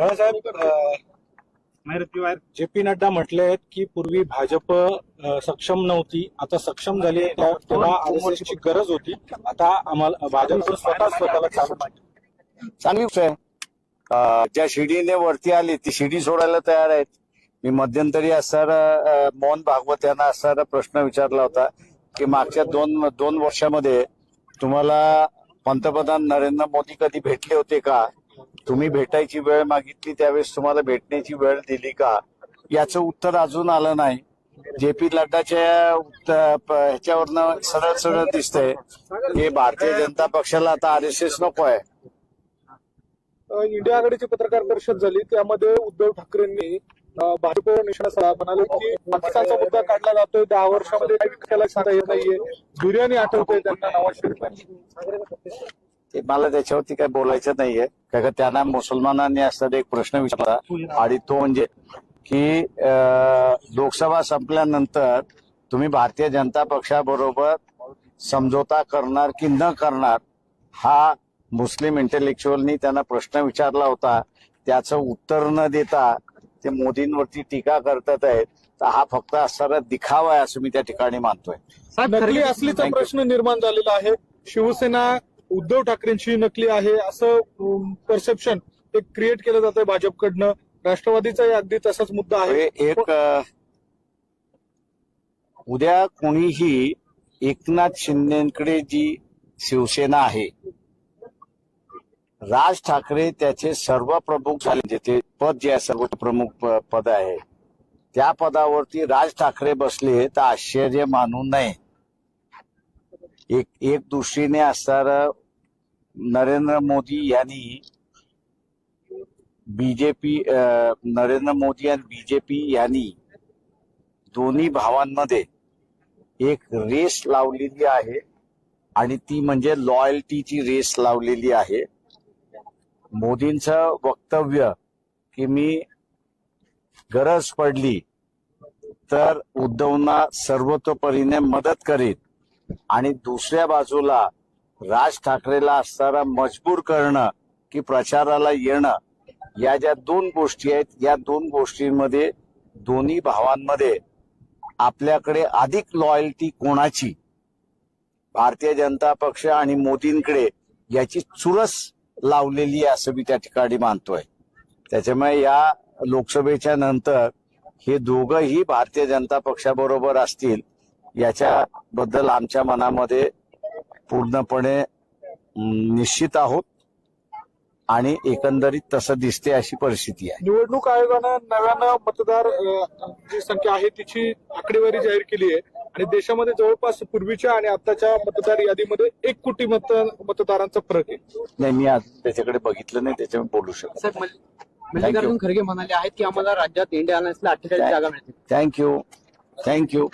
Balasaheb J P Nadda म्हटले आहेत की पूर्वी भाजप सक्षम नव्हती. आता सक्षम झाली आहे. त्या- तेव्हा RSS ची गरज होती. आता आम्हाला भाजप स्वतः स्वतःला चालू चांगली गोष्ट आहे ज्या शिडीने वरती आली ती शिडी सोडायला तयार आहेत. मी मध्यंतरी असताना अं, मोहन भागवत यांना असताना प्रश्न विचारला होता की मागच्या दोन दोन वर्षामध्ये तुम्हाला पंतप्रधान नरेंद्र मोदी कधी भेटले होते का? तुम्ही भेटायची वेळ मागितली त्यावेळेस तुम्हाला भेटण्याची वेळ दिली का? याचं उत्तर अजून आलं नाही. जे पी नड्डाच्या ह्याच्यावरनं सरळ सरळ दिसतंय. हे भारतीय जनता पक्षाला आता आर एस एस नको आहे. इंडिया आघाडीची पत्रकार परिषद झाली. त्यामध्ये उद्धव ठाकरेंनी भाजपवर निशाणा साधा म्हणाले की पाकिस्तानचा मुद्दा काढला जातोय. दहा वर्षामध्ये काही विकायला सांगता येत नाहीये. बिर्याणी आठवते त्यांना नवाज शरीफ ते मला त्याच्यावरती काय बोलायचं नाहीये. का त्यांना मुसलमानांनी असताना एक प्रश्न विचारला. आणि तो म्हणजे की लोकसभा संपल्यानंतर तुम्ही भारतीय जनता पक्षाबरोबर समझोता करणार की न करणार हा मुस्लिम इंटेलेक्च्युअलनी त्यांना प्रश्न विचारला होता. त्याचं उत्तर न देता ते मोदींवरती टीका करतात आहेत. तर हा फक्त असणारा दिखावा आहे असं मी त्या ठिकाणी मानतोय. असलीचा. प्रश्न निर्माण झालेला आहे. शिवसेना उद्धव ठाकरेंची नकली आहे असं परसेप्शन एक क्रिएट केलं जातंय भाजपकडनं. राष्ट्रवादीचाही अगदी तसाच मुद्दा आहे. एक उद्या कोणीही एकनाथ शिंदेकडे जी शिवसेना आहे राज ठाकरे त्याचे सर्व प्रमुख झाले जे ते पद जे आहे सर्वोच्च प्रमुख पद आहे त्या पदावरती राज ठाकरे बसले तर आश्चर्य मानू नये. एक एक दृष्टीने असणारा नरेंद्र मोदी यांनी बीजेपी नरेंद्र मोदी आणि बीजेपी यांनी दोन्ही भावांमध्ये एक रेस लावलेली आहे आणि ती म्हणजे लॉयल्टीची रेस लावलेली आहे. मोदींचं वक्तव्य की मी गरज पडली तर उद्धवना सर्वतोपरीने मदत करीत आणि दुसऱ्या बाजूला राज ठाकरेला असणारा मजबूर करणं की प्रचाराला येणं या ज्या दोन गोष्टी आहेत या दोन गोष्टींमध्ये दोन्ही भावांमध्ये आपल्याकडे अधिक लॉयल्टी कोणाची? भारतीय जनता पक्ष आणि मोदींकडे याची चुरस लावलेली आहे असं मी त्या ठिकाणी मानतोय. त्याच्यामुळे या लोकसभेच्या नंतर हे दोघंही भारतीय जनता पक्षाबरोबर असतील याच्याबद्दल आमच्या मनामध्ये पूर्णपणे निश्चित आहोत आणि एकंदरीत तसं दिसते अशी परिस्थिती आहे. निवडणूक आयोगानं नव्यानं मतदार जी संख्या आहे तिची आकडेवारी जाहीर केली आहे आणि देशामध्ये जवळपास पूर्वीच्या आणि आताच्या मतदार यादीमध्ये एक कोटी मत मतदारांचा फरक आहे. नाही मी आज त्याच्याकडे बघितलं नाही त्याच्यामुळे बोलू शकतो मल्लिकार्जुन खरगे म्हणाले आहेत की आम्हाला राज्यात इंडिया आल्यासला अठ्ठेचाळीस जागा मिळतील. Thank you thank you